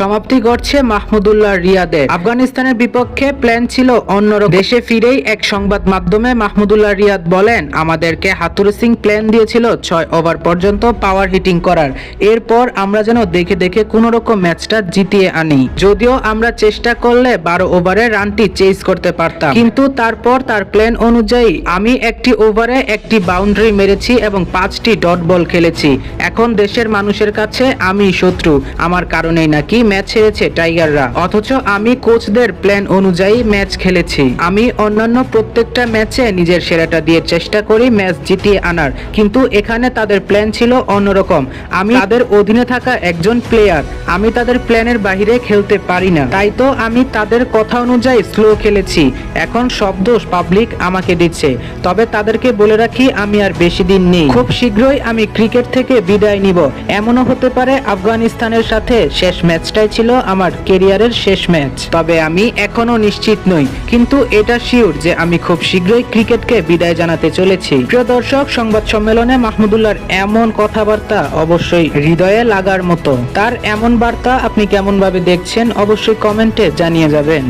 সমাপ্তি ঘটছে মাহমুদুল্লাহ রিয়াদের। আফগানিস্তানের বিপক্ষে প্ল্যান ছিল অন্যরকম। দেশে ফিরেই এক সংবাদ মাধ্যমে মাহমুদুল্লাহ রিয়াদ বলেন, আমাদেরকে হাতুরু সিং প্ল্যান দিয়েছিল ছয় ওভার পর্যন্ত পাওয়ার হিটিং করার। এরপর আমরা যেন দেখে দেখে কোন রকম ম্যাচটা জিতিয়ে আনি। যদিও আমরা চেষ্টা করলে বারো ওভারে রানটি চেজ করতে পারতাম। কিন্তু তারপর তার প্ল্যান অনুযায়ী আমি একটি ওভারে একটি বাউন্ডারি মেরেছি এবং পাঁচটি ডট বল খেলেছি। এখন দেশের মানুষের কাছে আমি শত্রু। আমার কারণেই নাকি ম্যাচ হেরেছে টাইগাররা। অথচ আমি কোচদের প্ল্যান অনুযায়ী ম্যাচ খেলেছি। আমি অন্যান্য প্রত্যেকটা ম্যাচে নিজের সেরাটা দিয়ে চেষ্টা করি ম্যাচ জিতিয়ে আনার। কিন্তু এখানে তাদের প্ল্যান ছিল অন্যরকম। আমি তাদের অধীনে থাকা একজন প্লেয়ার। আমি তাদের প্ল্যানের বাইরে খেলতে পারি না। তাই তো আমি তাদের কথা অনুযায়ী স্লো খেলেছি। এখন সব দোষ পাবলিক আমাকে দিচ্ছে। তবে তাদেরকে বলে রাখি আমি আর বেশি দিন নেই। খুব শীঘ্রই আমি ক্রিকেট থেকে বিদায় নিব। এমনও হতে পারে আফগানিস্তানের সাথে শেষ ম্যাচটাই ছিল আমার কেরিয়ারের শেষ ম্যাচ। তবে আমি এখনও নিশ্চিত নই, কিন্তু এটা শিওর যে আমি খুব শীঘ্রই ক্রিকেটকে বিদায় জানাতে চলেছি। প্রিয় দর্শক, সংবাদ সম্মেলনে মাহমুদুল্লাহর এমন কথাবার্তা অবশ্যই হৃদয়ে লাগার মতো। তার এমন বার্তা আপনি কেমন ভাবে দেখছেন অবশ্যই কমেন্টে জানিয়ে যাবেন।